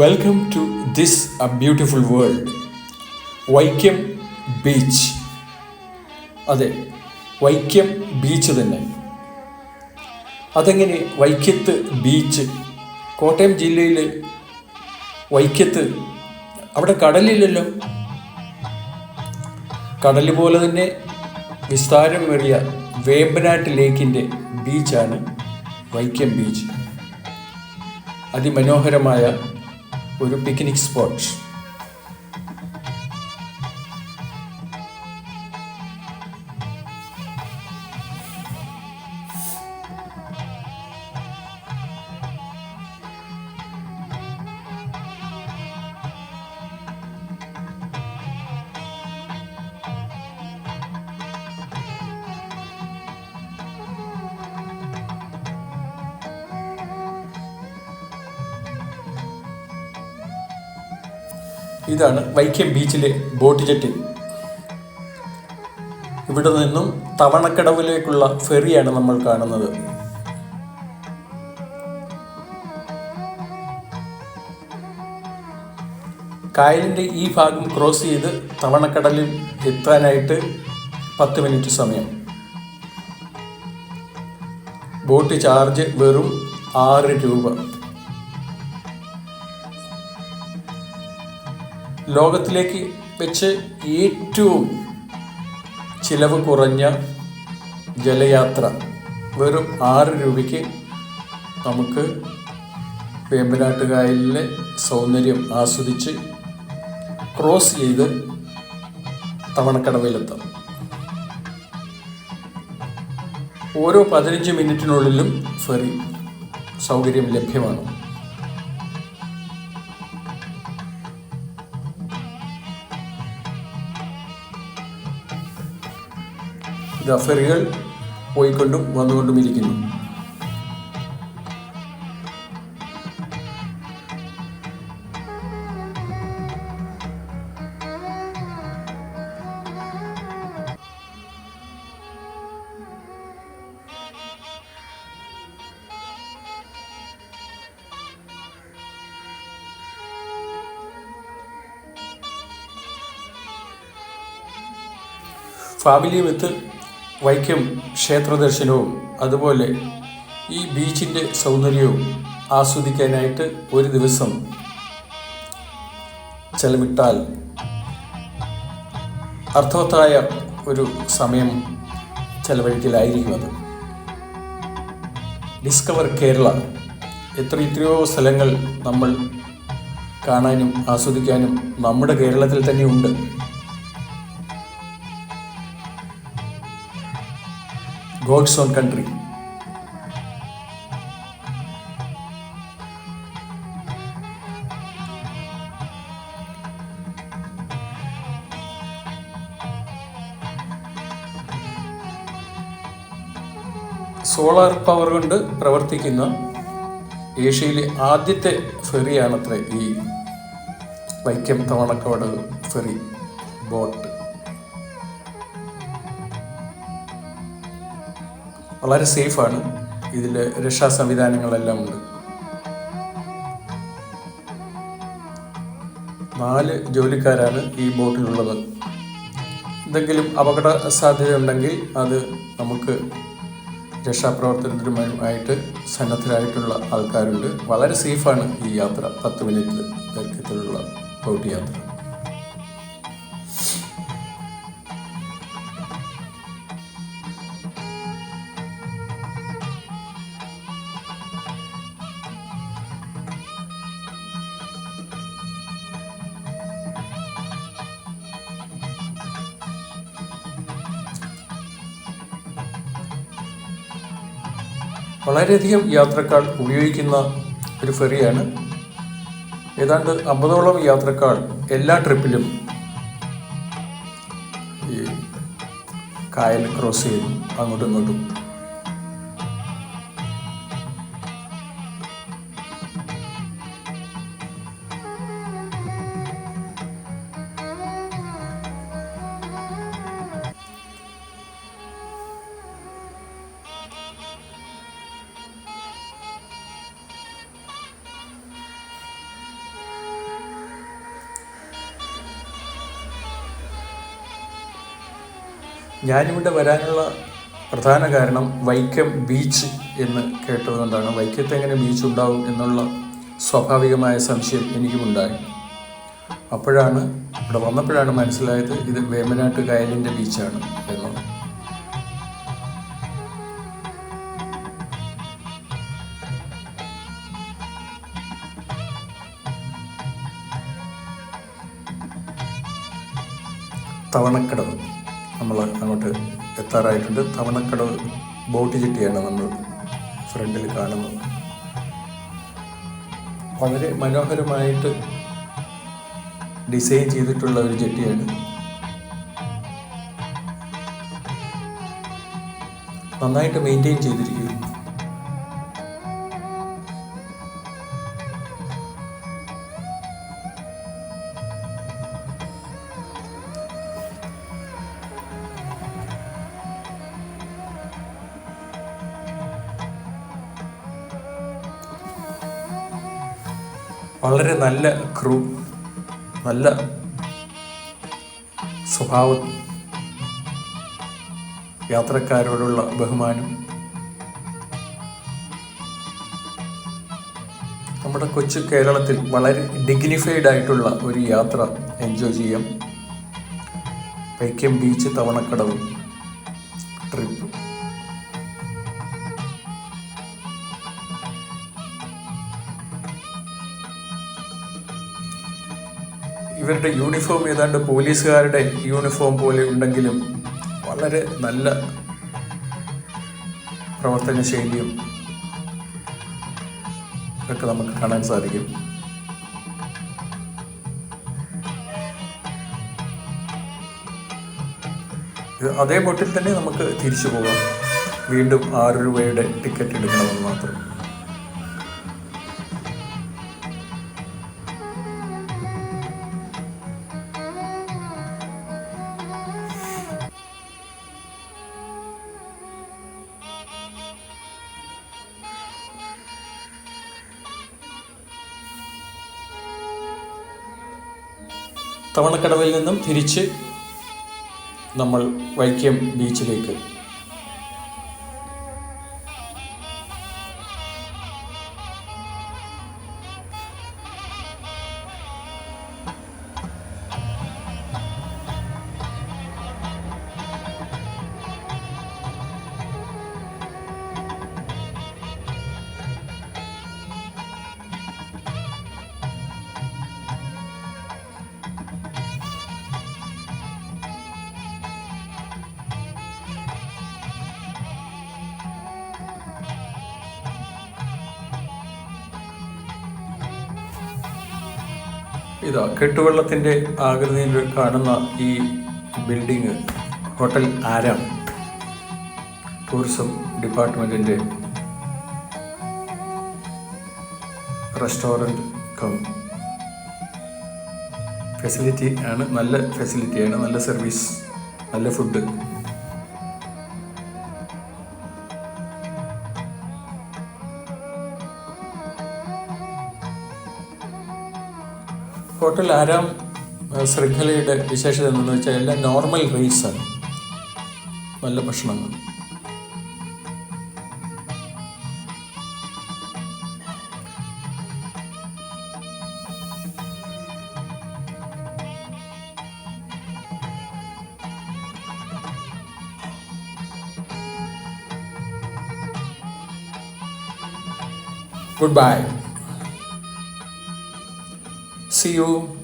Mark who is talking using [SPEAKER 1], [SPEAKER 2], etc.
[SPEAKER 1] Welcome to this a beautiful world Vaikom beach. അതെ Vaikom beach തന്നെ. അതെങ്ങനെ വൈക്കത്ത് ബീച്ച്? കോട്ടയം ജില്ലയിൽ വൈക്കത്ത് അവിടെ കടലില്ലല്ലോ? കടൽ പോലെ തന്നെ വിസ്താരമേറിയ വേമ്പനാട്ട് ലേക്കിന്റെ ബീച്ചാണ് വൈക്കം ബീച്ച്. അതിമനോഹരമായ Ouro Picnic Spot. ഇതാണ് വൈക്കം ബീച്ചിലെ ബോട്ട് ജെട്ടി. ഇവിടെ നിന്നും തവണക്കടവിലേക്കുള്ള ഫെറിയാണ് നമ്മൾ കാണുന്നത്. കായലിന്റെ ഈ ഭാഗം ക്രോസ് ചെയ്ത് തവണക്കടലിൽ എത്താനായിട്ട് പത്ത് മിനിറ്റ് സമയം. ബോട്ട് ചാർജ് വെറും ആറ് രൂപ. ലോകത്തിലേക്ക് വെച്ച് ഏറ്റവും ചിലവ് കുറഞ്ഞ ജലയാത്ര വെറും ആറ് രൂപയ്ക്ക് നമുക്ക് വേമ്പനാട്ടുകായലിലെ സൗന്ദര്യം ആസ്വദിച്ച് ക്രോസ് ചെയ്ത് തവണക്കടവിലെത്താം. ഓരോ പതിനഞ്ച് മിനിറ്റിനുള്ളിലും ഫെറി സൗകര്യം ലഭ്യമാണ്. ഇതാ ഫെറികൾ പോയിക്കൊണ്ടും വന്നുകൊണ്ടും ഇരിക്കുന്നു. ഫാമിലി വിത്ത് വൈക്കം ക്ഷേത്രദർശനവും അതുപോലെ ഈ ബീച്ചിന്റെ സൗന്ദര്യവും ആസ്വദിക്കാനായിട്ട് ഒരു ദിവസം ചെലവിട്ടാൽ അർത്ഥവത്തായ ഒരു സമയം ചെലവഴിക്കലായിരിക്കും അത് ഡിസ്കവർ കേരള എത്ര എത്രയോ സ്ഥലങ്ങൾ നമ്മൾ കാണാനും ആസ്വദിക്കാനും നമ്മുടെ കേരളത്തിൽ തന്നെ God's own country. Solar power കൊണ്ട് പ്രവർത്തിക്കുന്ന ഏഷ്യയിലെ ആദ്യത്തെ ഫെറിയാണത്രേ ഈ വൈക്കം തവണക്കോട് ഫെറി ബോട്ട്. വളരെ സേഫാണ്. ഇതിൽ രക്ഷാ സംവിധാനങ്ങളെല്ലാം ഉണ്ട്. നാല് ജോലിക്കാരാണ് ഈ ബോട്ടിലുള്ളത്. എന്തെങ്കിലും അപകട സാധ്യത ഉണ്ടെങ്കിൽ അത് നമുക്ക് രക്ഷാപ്രവർത്തനത്തിനുമായിട്ട് സന്നദ്ധരായിട്ടുള്ള ആൾക്കാരുണ്ട്. വളരെ സേഫാണ് ഈ യാത്ര. പത്ത് മിനിറ്റ് ദൈർഘ്യത്തിലുള്ള ബോട്ട് യാത്ര. വളരെയധികം യാത്രക്കാർ ഉപയോഗിക്കുന്ന ഒരു ഫെറിയാണ്. ഏതാണ്ട് അമ്പതോളം യാത്രക്കാർ എല്ലാ ട്രിപ്പിലും ഈ കായൽ ക്രോസ് ചെയ്തു അങ്ങോട്ടും ഇങ്ങോട്ടും ഞാനിവിടെ വരാനുള്ള പ്രധാന കാരണം വൈക്കം ബീച്ച് എന്ന് കേട്ടതുകൊണ്ടാണ്. വൈക്കത്ത് എങ്ങനെ ബീച്ച് ഉണ്ടാവും എന്നുള്ള സ്വാഭാവികമായ സംശയം എനിക്കുമുണ്ടായി. അപ്പോഴാണ് ഇവിടെ വന്നപ്പോഴാണ് മനസ്സിലായത് ഇത് വേമനാട്ട് കായലിന്റെ ബീച്ചാണ് എന്നുള്ളത് തവണക്കടവ്. നമ്മൾ അങ്ങോട്ട് എത്താറായിട്ടുണ്ട്. തവണക്കടവ് ബോട്ട് ചിട്ടിയാണ് നമ്മൾ ഫ്രണ്ടിൽ കാണുന്നത്. വളരെ മനോഹരമായിട്ട് ഡിസൈൻ ചെയ്തിട്ടുള്ള ഒരു ജെട്ടിയാണ്. നന്നായിട്ട് മെയിന്റെയിൻ ചെയ്തിരിക്കുന്നു. വളരെ നല്ല ക്രൂ നല്ല സ്വഭാവം യാത്രക്കാരോടുള്ള ബഹുമാനം. നമ്മുടെ കൊച്ചു കേരളത്തിൽ വളരെ ഡിഗ്നിഫൈഡ് ആയിട്ടുള്ള ഒരു യാത്ര എൻജോയ് ചെയ്യാം. വൈക്കം ബീച്ച് തവണക്കടവ്. ഇവരുടെ യൂണിഫോം ഏതാണ്ട് പോലീസുകാരുടെ യൂണിഫോം പോലെ ഉണ്ടെങ്കിലും വളരെ നല്ല പ്രവർത്തന ശൈലിയും ഒക്കെ നമുക്ക് കാണാൻ സാധിക്കും. അതേ ബോട്ടിൽ തന്നെ നമുക്ക് തിരിച്ചു പോകാം. വീണ്ടും ആറ് രൂപയുടെ ടിക്കറ്റ് എടുക്കണമെന്ന് മാത്രം. തവണക്കടവിൽ നിന്നും തിരിച്ച് നമ്മൾ വൈക്കം ബീച്ചിലേക്ക് ഇതാ കെട്ടുവെള്ളത്തിന്റെ ആകൃതിയിൽ കാണുന്ന ഈ ബിൽഡിങ് ഹോട്ടൽ ആരാം ടൂറിസം ഡിപ്പാർട്ട്മെന്റിന്റെ റെസ്റ്റോറന്റ് കം. ഫെസിലിറ്റി ആണ് നല്ല ഫെസിലിറ്റിയാണ് നല്ല സർവീസ് നല്ല ഫുഡ് ഹോട്ടൽ ആരാം ശൃംഖലയുടെ വിശേഷത എന്താണെന്ന് വെച്ചാൽ എല്ലാം നോർമൽ റേറ്റ്സാണ് നല്ല ഭക്ഷണങ്ങൾ. By See you